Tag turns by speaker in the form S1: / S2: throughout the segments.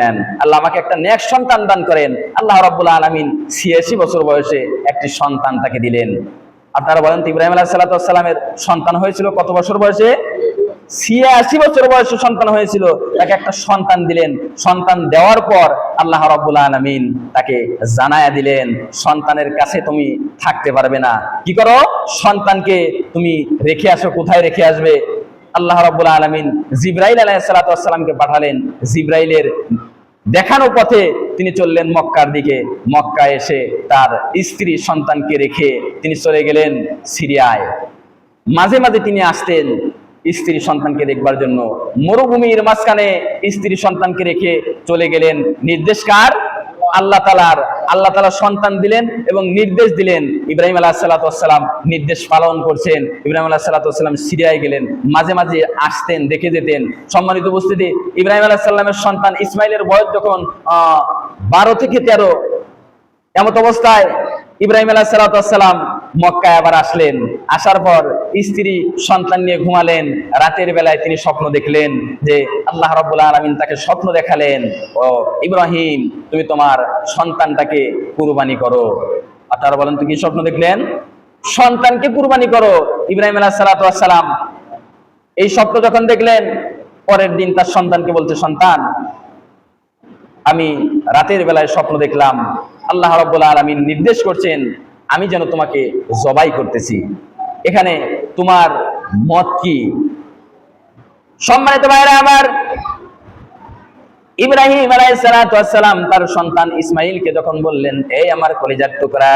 S1: নেন। আল্লাহ আমাকে একটা নেক সন্তান দান করেন। আল্লাহ রাব্বুল আলামিন ছিয়াশি বছর বয়সে একটি সন্তান তাকে দিলেন। আপনারা বলেন তো ইব্রাহিম আলাহ সন্তান হয়েছিল কত বছর বয়সে? ছিয়াশি বছর বয়সে সন্তান হয়েছিল, তাকে একটা সন্তান দিলেন। সন্তান দেওয়ার পর আল্লাহ রাব্বুল আলামিন তাকে জানায়া দিলেন, সন্তানের কাছে তুমি থাকতে পারবে না। কি করো? সন্তানকে তুমি রেখে আসো, কোথায় রেখে আসবে? আল্লাহ রাব্বুল আলামিন জিব্রাইল ওয়াসসালামকে পাঠালেন। জিব্রাইলের দেখানো পথে তিনি চললেন মক্কার দিকে। মক্কা এসে তার স্ত্রী সন্তানকে রেখে তিনি চলে গেলেন সিরিয়ায়। মাঝে মাঝে তিনি আসতেন স্ত্রী সন্তানকে দেখবার জন্য। মরুভূমির মাঝখানে স্ত্রী সন্তানকে রেখে চলে গেলেন। নির্দেশকার আল্লাহ তালার আল্লাহ তালা সন্তান দিলেন এবং নির্দেশ দিলেন। ইব্রাহিম আল্লাহ সাল্লাতাম নির্দেশ পালন করছেন। ইব্রাহিম আল্লাহ সাল্লাতাম সিরিয়ায় গেলেন, মাঝে মাঝে আসতেন, দেখে যেতেন। সম্মানিত উপস্থিতি, ইব্রাহিম আল্লাহ সাল্লামের সন্তান ইসমাইলের বয়স যখন বারো থেকে তেরো, এমত অবস্থায় ইব্রাহিম আলাহ সাল্লাম মক্কায় আবার আসলেন। আসার পর স্ত্রী, সন্তান নিয়ে ঘুমালেন। রাতের বেলায় তিনি স্বপ্ন দেখলেন যে আল্লাহ রব্বুল আলমিন তাকে স্বপ্ন দেখালেন। ও ইব্রাহিম, তুমি তোমার সন্তানটাকে কুরবানি করো। আপনারা বলেন, তুমি কি স্বপ্ন দেখলেন? সন্তানকে কুরবানি করো। ইব্রাহিম আলাহ সাল্লাম এই স্বপ্ন যখন দেখলেন, পরের দিন তার সন্তানকে বলছে, সন্তান, আমি রাতের বেলায় স্বপ্ন দেখলাম। আল্লাহ রব্বুল আলমিন নির্দেশ করছেন, আমি যেন তোমাকে জবাই করতেছি। এখানে তোমার মত কি? সম্মানিত ভাইরা আমার, ইব্রাহিম আলাইসালাম তার সন্তান ইসমাইলকে যখন বললেন, এই আমার কলিজার টুকরা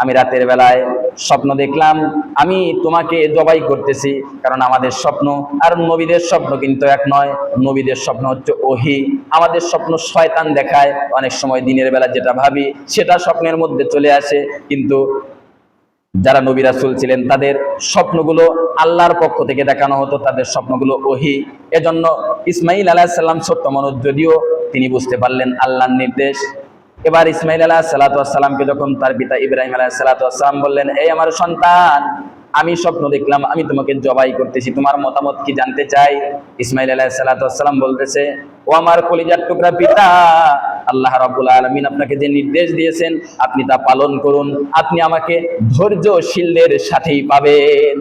S1: আমি রাতের বেলায় স্বপ্ন দেখলাম, আমি তোমাকে জবাই করতেছি, কারণ আমাদের স্বপ্ন, আর নবীদের স্বপ্ন কিন্তু এক নয়, নবীদের স্বপ্ন হচ্ছে ওহি। আমাদের স্বপ্ন শয়তান দেখায়, অনেক সময় দিনের বেলা যেটা ভাবি, সেটা স্বপ্নের মধ্যে চলে আসে, কিন্তু যারা নবী রাসূল ছিলেন, তাদের স্বপ্নগুলো আল্লাহর পক্ষ থেকে দেখানো হতো, তাদের স্বপ্নগুলো ওহি। এজন্য ইসমাইল আলাহিসাল্লাম সত্য মনোজ যদিও তিনি বুঝতে পারলেন আল্লাহর নির্দেশ এবার ইসমাইল আলাহ সালাতামকে যখন তার পিতা ইব্রাহিম আলাহ সালাতাম বললেন, এই আমার সন্তান, আমি স্বপ্ন দেখলাম, আমি তোমাকে জবাই করতেছি, তোমার মতামত কি জানতে চাই? ইসমাইল আলাহ সালাতাম বলতেছে, ও আমার কলিজার টুকরা পিতা, আল্লাহ রাবুল আলমিন আপনাকে যে নির্দেশ দিয়েছেন, আপনি তা পালন করুন, আপনি আমাকে ধৈর্যশীলদের সাথেই পাবেন।